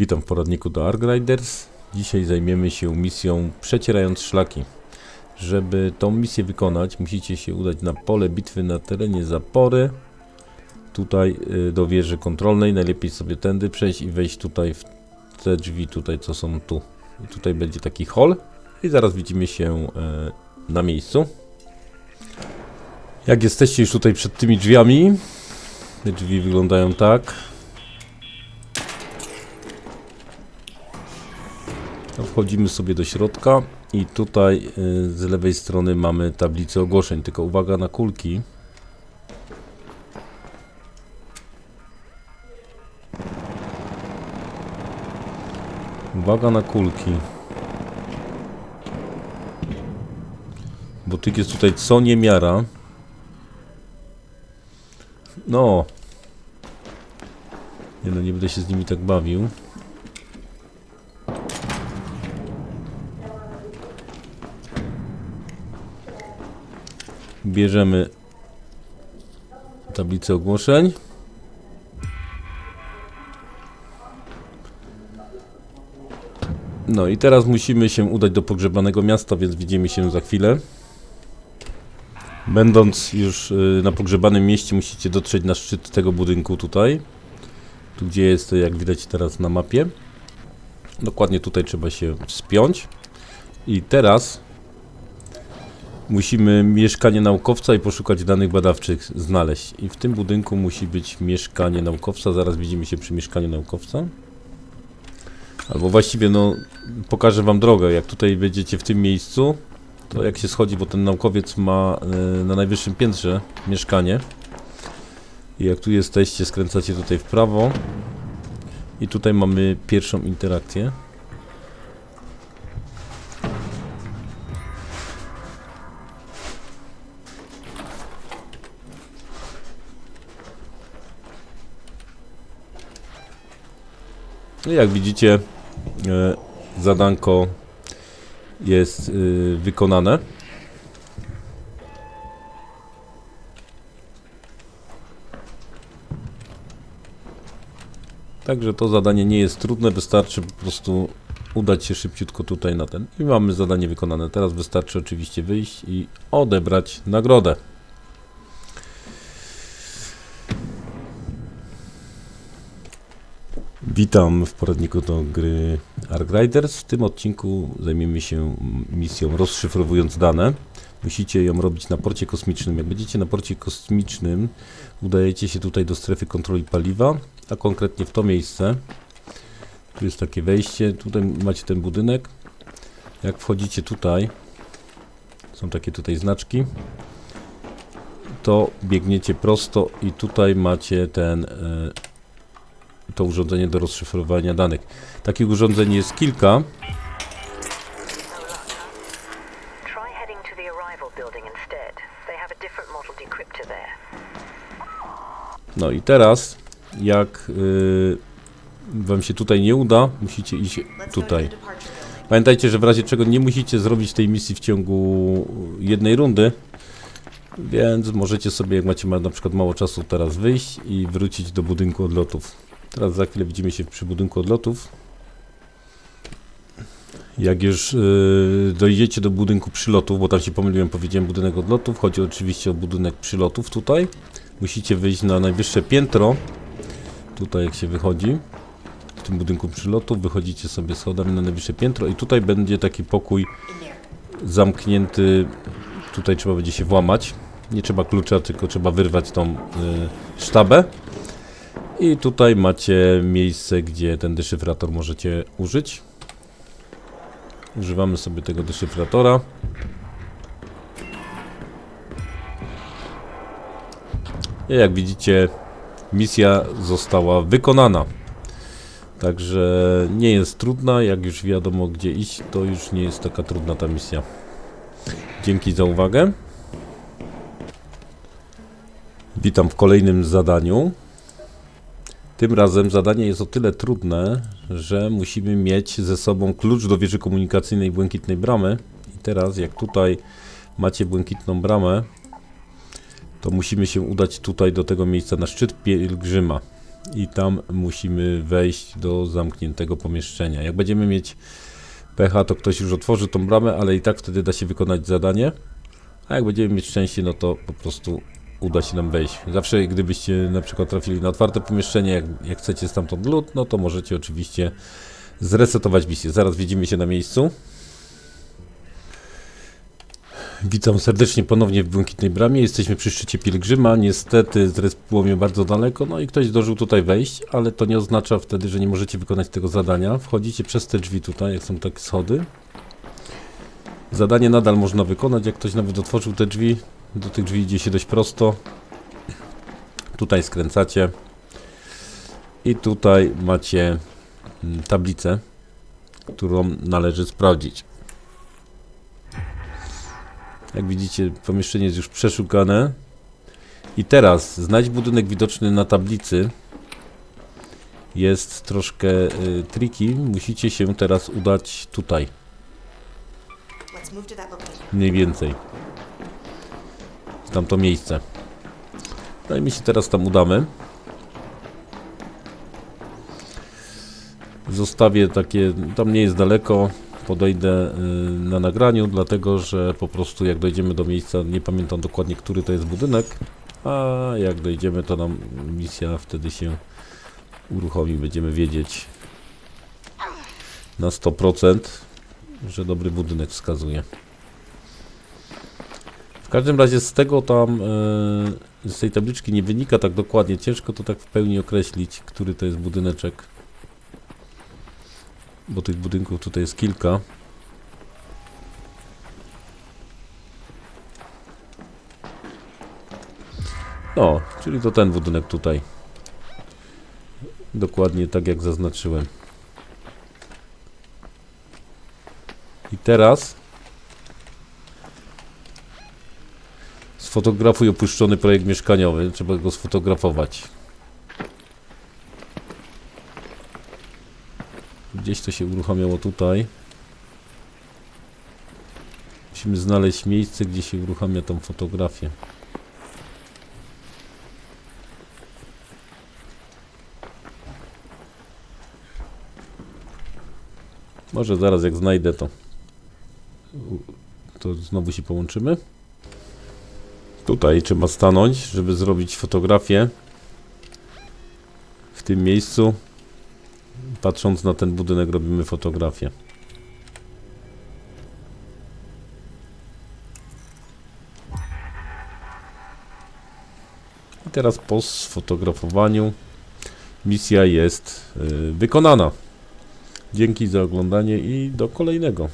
Witam w poradniku do Ark Riders. Dzisiaj zajmiemy się misją Przecierając szlaki. Żeby tą misję wykonać, musicie się udać na pole bitwy na terenie zapory. Tutaj y, do wieży kontrolnej. Najlepiej sobie tędy przejść i wejść tutaj w te drzwi, tutaj co są tu. I tutaj będzie taki hall. I zaraz widzimy się y, na miejscu. Jak jesteście już tutaj przed tymi drzwiami, te drzwi wyglądają tak. Wchodzimy sobie do środka i tutaj y, z lewej strony mamy tablicę ogłoszeń, tylko uwaga na kulki. Uwaga na kulki. Bo tych jest tutaj co niemiara. No. Nie no, nie będę się z nimi tak bawił. Bierzemy tablicę ogłoszeń. No i teraz musimy się udać do pogrzebanego miasta, więc widzimy się za chwilę. Będąc już y, na pogrzebanym mieście, musicie dotrzeć na szczyt tego budynku tutaj. Tu gdzie jest, jak widać teraz na mapie. Dokładnie tutaj trzeba się wspiąć. I teraz musimy mieszkanie naukowca i poszukać danych badawczych znaleźć. I w tym budynku musi być mieszkanie naukowca. Zaraz widzimy się przy mieszkaniu naukowca. Albo właściwie, no, pokażę wam drogę. Jak tutaj będziecie w tym miejscu, to jak się schodzi, bo ten naukowiec ma y, na najwyższym piętrze mieszkanie. I jak tu jesteście, skręcacie tutaj w prawo. I tutaj mamy pierwszą interakcję. Jak widzicie, e, zadanko jest y, wykonane. Także to zadanie nie jest trudne, wystarczy po prostu udać się szybciutko tutaj na ten. I mamy zadanie wykonane. Teraz wystarczy oczywiście wyjść i odebrać nagrodę. Witam w poradniku do gry Ark Riders. W tym odcinku zajmiemy się misją rozszyfrowując dane. Musicie ją robić na porcie kosmicznym. Jak będziecie na porcie kosmicznym, udajecie się tutaj do strefy kontroli paliwa, a konkretnie w to miejsce. Tu jest takie wejście, tutaj macie ten budynek. Jak wchodzicie tutaj, są takie tutaj znaczki, to biegniecie prosto i tutaj macie ten... E, to urządzenie do rozszyfrowania danych. Takich urządzeń jest kilka. No i teraz, jak y, wam się tutaj nie uda, musicie iść tutaj. Pamiętajcie, że w razie czego nie musicie zrobić tej misji w ciągu jednej rundy, więc możecie sobie, jak macie ma- na przykład mało czasu, teraz wyjść i wrócić do budynku odlotów. Teraz za chwilę widzimy się przy budynku odlotów. Jak już y, dojdziecie do budynku przylotów, bo tam się pomyliłem, powiedziałem budynek odlotów, chodzi oczywiście o budynek przylotów tutaj. Musicie wyjść na najwyższe piętro. Tutaj jak się wychodzi. W tym budynku przylotów wychodzicie sobie schodami na najwyższe piętro i tutaj będzie taki pokój zamknięty. Tutaj trzeba będzie się włamać. Nie trzeba klucza, tylko trzeba wyrwać tą y, sztabę. I tutaj macie miejsce, gdzie ten deszyfrator możecie użyć. Używamy sobie tego deszyfratora. I jak widzicie, misja została wykonana. Także nie jest trudna, jak już wiadomo gdzie iść, to już nie jest taka trudna ta misja. Dzięki za uwagę. Witam w kolejnym zadaniu. Tym razem zadanie jest o tyle trudne, że musimy mieć ze sobą klucz do wieży komunikacyjnej Błękitnej Bramy. I teraz, jak tutaj macie Błękitną Bramę, to musimy się udać tutaj do tego miejsca na szczyt pielgrzyma. i tam musimy wejść do zamkniętego pomieszczenia. Jak będziemy mieć pecha, to ktoś już otworzy tą bramę, ale i tak wtedy da się wykonać zadanie. A jak będziemy mieć szczęście, no to po prostu uda się nam wejść. Zawsze gdybyście na przykład trafili na otwarte pomieszczenie, jak, jak chcecie stamtąd lód, no to możecie oczywiście zresetować misję. Zaraz widzimy się na miejscu. Witam serdecznie ponownie w Błękitnej Bramie. Jesteśmy przy szczycie Pielgrzyma. Niestety zrespiło mnie bardzo daleko, no i ktoś zdążył tutaj wejść, ale to nie oznacza wtedy, że nie możecie wykonać tego zadania. Wchodzicie przez te drzwi tutaj, jak są takie schody. Zadanie nadal można wykonać, jak ktoś nawet otworzył te drzwi. Do tych drzwi idzie się dość prosto. Tutaj skręcacie. I tutaj macie mm, tablicę, którą należy sprawdzić. Jak widzicie, pomieszczenie jest już przeszukane. I teraz znajdź budynek widoczny na tablicy. Jest troszkę y, triki. Musicie się teraz udać tutaj. Mniej więcej. Tamto miejsce. No i my się teraz tam udamy. Zostawię takie, tam nie jest daleko, podejdę y, na nagraniu, dlatego że po prostu jak dojdziemy do miejsca, nie pamiętam dokładnie, który to jest budynek, a jak dojdziemy, to nam misja wtedy się uruchomi, będziemy wiedzieć na 100%, że dobry budynek wskazuje. Każdym razie z tego tam, e, z tej tabliczki nie wynika tak dokładnie, ciężko to tak w pełni określić, który to jest budyneczek. Bo tych budynków tutaj jest kilka. O, czyli to ten budynek tutaj. Dokładnie tak jak zaznaczyłem. I teraz Sfotografuj opuszczony projekt mieszkaniowy. Trzeba go sfotografować. Gdzieś to się uruchamiało tutaj. Musimy znaleźć miejsce, gdzie się uruchamia tą fotografię. Może zaraz jak znajdę to to znowu się połączymy. Tutaj trzeba stanąć, żeby zrobić fotografię w tym miejscu. Patrząc na ten budynek robimy fotografię. I teraz po sfotografowaniu misja jest y, wykonana. Dzięki za oglądanie i do kolejnego.